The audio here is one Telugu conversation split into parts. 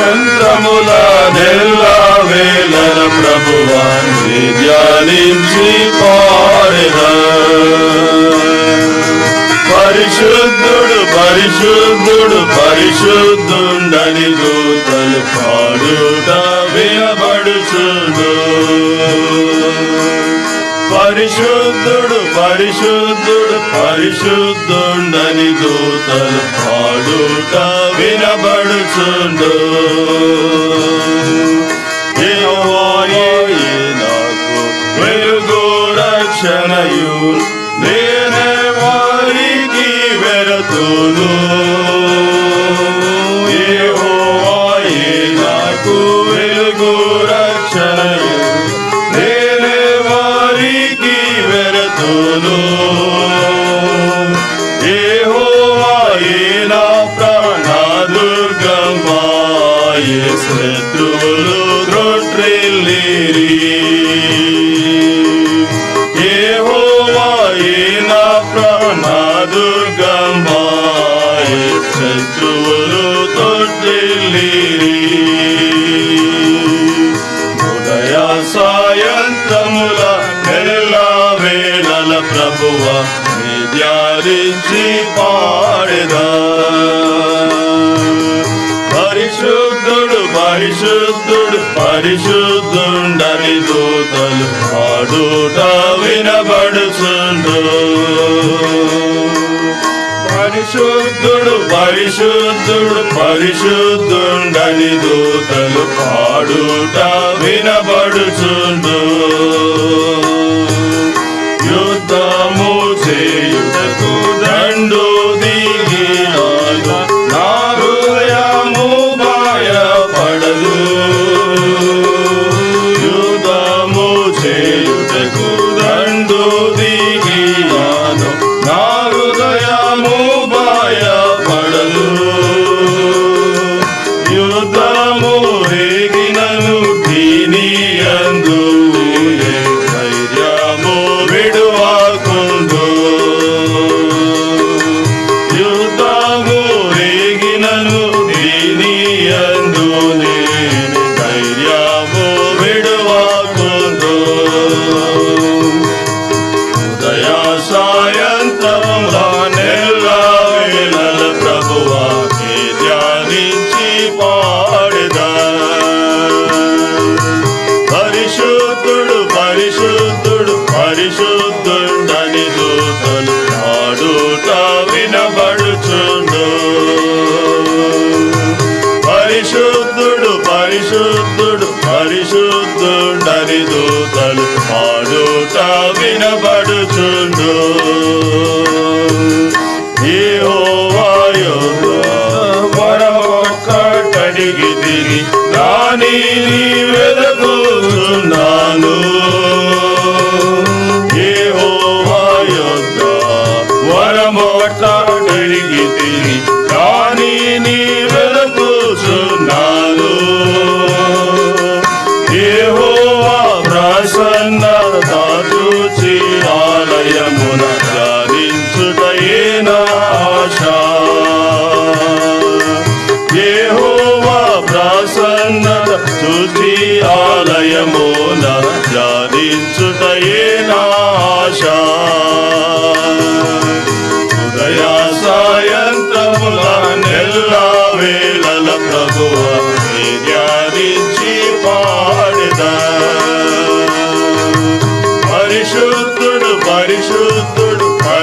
మంత్రముల నెల్లా వేలన ప్రభువాన్ని ధ్యానించి పాడిన. పరిశుద్ధుడు పరిశుద్ధుడు పరిశుద్ధుండని దూతలు పాడుట వినబడుచుడు పరిశుద్ధుడు పరిశుద్ధుడు పరిశుద్ధుండని దూతలు పాడుట వినబడుచుండు. నాకు వెలుగు రక్షణయు నేనే వారికి వెరతును. శత్రువులు త్రొట్రిల్లిరి. యెహోవాయే నా శత్రువులు తొట్రిల్లిరి ఉదయ సాయంత్రముల వేళల ప్రభువ నీ పాడదా పరిశుద్ధుడు పరిశుద్ధుండని దూతలు పాడుట వినబడుచుండు. పరిశుద్ధుడు పరిశుద్ధుడు పరిశుద్ధుండని దూతలు పాడుట వినబడుచుండు. పాడుట వినబడుచుండు వరమొక్కడిగి తిరిగి రాని వెదకుతున్నాను. వరమొక్కడిగి దిగి రాని Yeah.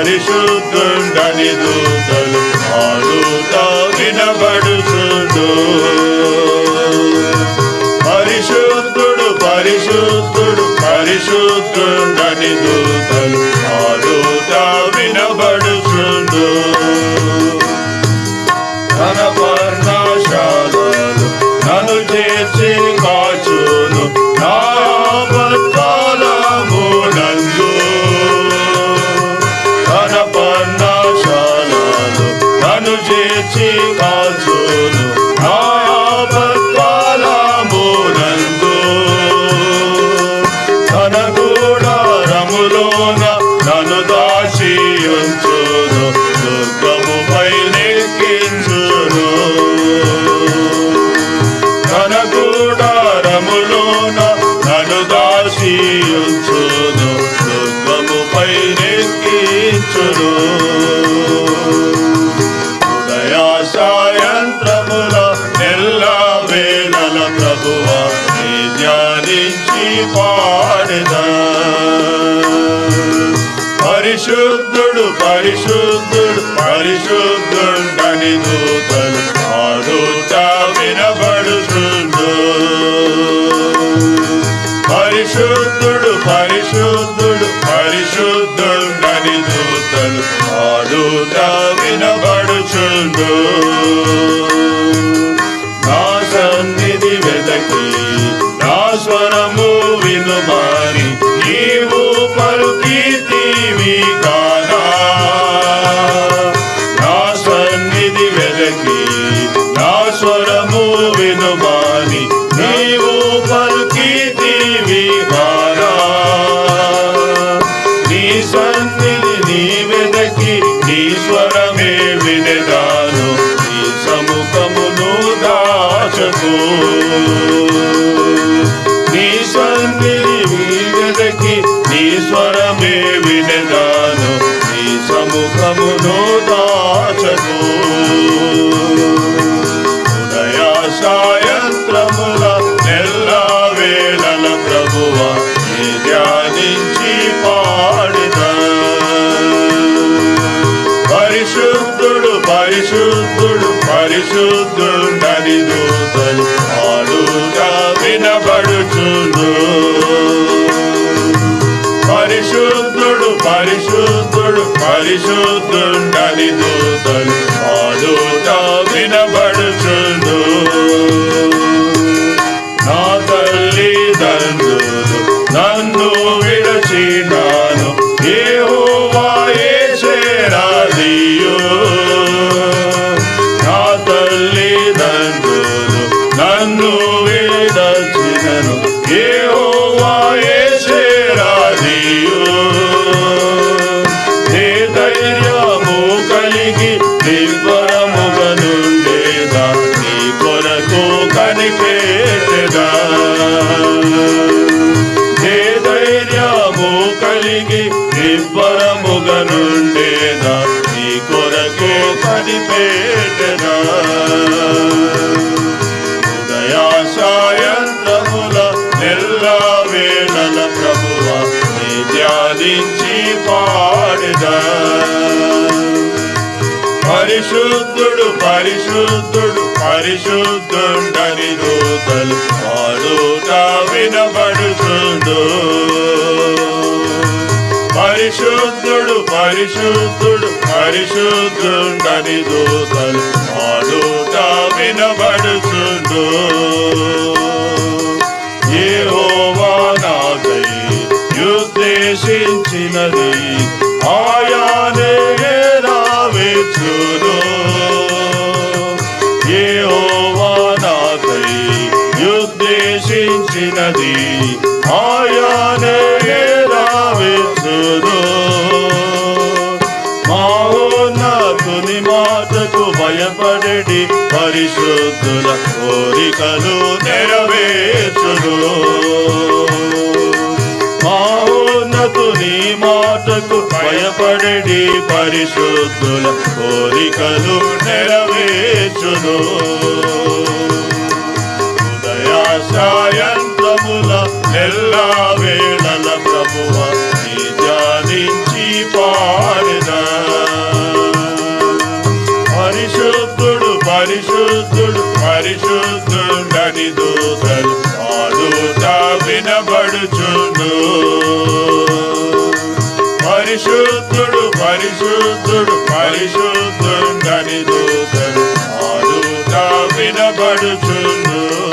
పరిశుద్ధుండని దూతలు ఆడుతా వినబడుచుండు. పరిశుద్ధుడు పరిశుద్ధుడు పరిశుద్ధుండని దూతలు ధ్యానించి పాడదా. పరిశుద్ధుడు పరిశుద్ధుడు పరిశుద్ధుండని దూతలు పాడుట వినబడుచుండు పరిశుద్ధుడు పరిశుద్ధుడు పరిశుద్ధుండని దూతలు పాడుట వినబడుచుండు నా సన్నిధి వెదకి పరిశుద్ధుడు పరిశుద్ధుడు పరిశుద్ధుడని దూతలు పాడుట వినబడుచుండు వేళల ప్రభువ నీ ధ్యానించి పాడద. పరిశుద్ధుడు పరిశుద్ధుడు పరిశుద్ధుండని దూతలు పాడుట వినబడుచుండు. పరిశుద్ధుడు పరిశుద్ధుడు పరిశుద్ధుండని దూతలు పాడుట వినబడుచుండు. యుద్ధేశించినది ఆయానే రావేచ్చును ఏ నాకై యుద్ధేశించినది ఆయానే రావేచును మావున్నతుని మాటకు భయపడడి పరిశుద్ధుల కోరికలు నెరవేర్చును మావున్నతుని మాటకు నీ మాటకు భయపడి పరిశుద్ధుల కోరికలు నెరవేర్చును. ఉదయా సాయంత్రముల ఎల్ల వేళల ప్రభువ నీ ధ్యానించి పాడినా పరిశుద్ధుడు పరిశుద్ధుడు పరిశుద్ధుడని దూతలు పాడుట వినబడుచుండు. పరిశుద్ధుడు పరిశుద్ధుడు పరిశుద్ధుడని దూతలు పాడుట వినబడుచుండు.